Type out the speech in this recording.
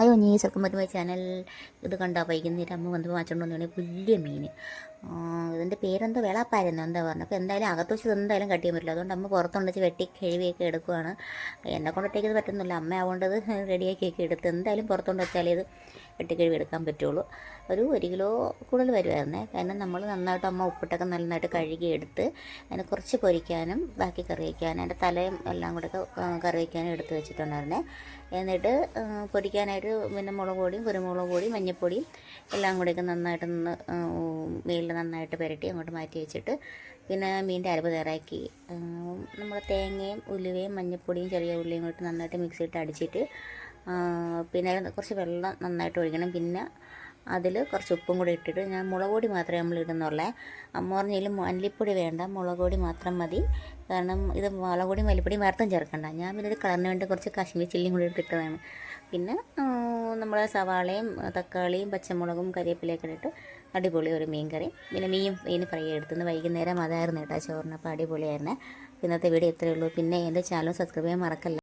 അയ്യോ നീ ചെറുക്കം പറ്റുമ്പോൾ ചാനൽ ഇത് കണ്ടാ വൈകുന്നേരം അമ്മ വന്നപ്പോൾ വാങ്ങിച്ചോണ്ട് വന്നു വലിയ മീൻ ഇതിന്റെ പേരെന്തോ വിളപ്പായിരുന്നു എന്താ പറഞ്ഞത് അപ്പോൾ എന്തായാലും അകത്ത് വെച്ച് എന്തായാലും കട്ട് ചെയ്യാൻ പറ്റില്ല. അതുകൊണ്ട് അമ്മ പുറത്തുണ്ട് വെച്ച് വെട്ടി കഴിവിയൊക്കെ എടുക്കുവാണ്. എന്നെ കൊണ്ടൊട്ടേക്ക് ഇത് പറ്റുന്നില്ല. അമ്മ ആവേണ്ടത് റെഡിയാക്കിയൊക്കെ എടുത്ത് എന്തായാലും പുറത്തുകൊണ്ട് വെച്ചാലേ ഇത് വെട്ടി കഴിവ് എടുക്കാൻ പറ്റുള്ളൂ. ഒരു ഒരു കിലോ കൂടുതൽ വരുമായിരുന്നേ കാരണം നമ്മൾ നന്നായിട്ട് അമ്മ ഉപ്പിട്ടൊക്കെ നന്നായിട്ട് കഴുകി എടുത്ത് അതിനെ കുറച്ച് പൊരിക്കാനും ബാക്കി കറി വയ്ക്കാനും അതിന്റെ തലയും എല്ലാം കൂടെ ഒക്കെ കറി വയ്ക്കാനും എടുത്ത് വെച്ചിട്ടുണ്ടായിരുന്നേ. എന്നിട്ട് ആ, പൊരിക്കാനായിട്ട് പിന്നെ മുളക് പൊടിയും കുരുമുളക് പൊടിയും മഞ്ഞൾപ്പൊടിയും എല്ലാം കൂടെയൊക്കെ നന്നായിട്ട് നിന്ന് മേലിൽ നന്നായിട്ട് പുരട്ടി അങ്ങോട്ട് മാറ്റി വെച്ചിട്ട് പിന്നെ മീനിന്റെ അരപ്പ് തയ്യാറാക്കി. നമ്മൾ തേങ്ങയും ഉലുവയും മഞ്ഞൾപ്പൊടിയും ചെറിയ ഉള്ളിയും കൂടി നന്നായിട്ട് മിക്സിയിട്ട് അടിച്ചിട്ട് ആ, പിന്നെ കുറച്ച് വെള്ളം നന്നായിട്ട് ഒഴിക്കണം. പിന്നെ അതിൽ കുറച്ച് ഉപ്പും കൂടി ഇട്ടിട്ട് ഞാൻ മുളക് പൊടി മാത്രമേ നമ്മൾ ഇടുന്നുള്ളേ. അമ്മ പറഞ്ഞാലും മല്ലിപ്പൊടി വേണ്ട മുളക് പൊടി മാത്രം മതി. കാരണം ഇത് മുളക് പൊടിയും മല്ലിപ്പൊടിയും വറുത്തും ചേർക്കണ്ട. ഞാൻ പിന്നെ ഒരു കളറിന് വേണ്ടി കുറച്ച് കാശ്മീർ ചില്ലിയും കൂടി ഇട്ടിട്ടതാണ്. പിന്നെ നമ്മൾ സവാളയും തക്കാളിയും പച്ചമുളകും കരിവേപ്പിലയൊക്കെ ഇട്ടിട്ട് അടിപൊളി ഒരു മീൻ കറി പിന്നെ മീൻ മീൻ ഫ്രൈ എടുത്തുനിന്ന് വൈകുന്നേരം അതായിരുന്നു കേട്ടോ ചോറിന്. അപ്പോൾ അടിപൊളിയായിരുന്നേ. ഇന്നത്തെ വീഡിയോ ഇത്രയേ ഉള്ളൂ. പിന്നെ എന്റെ ചാനൽ സബ്സ്ക്രൈബ് ചെയ്യാൻ മറക്കല്ല.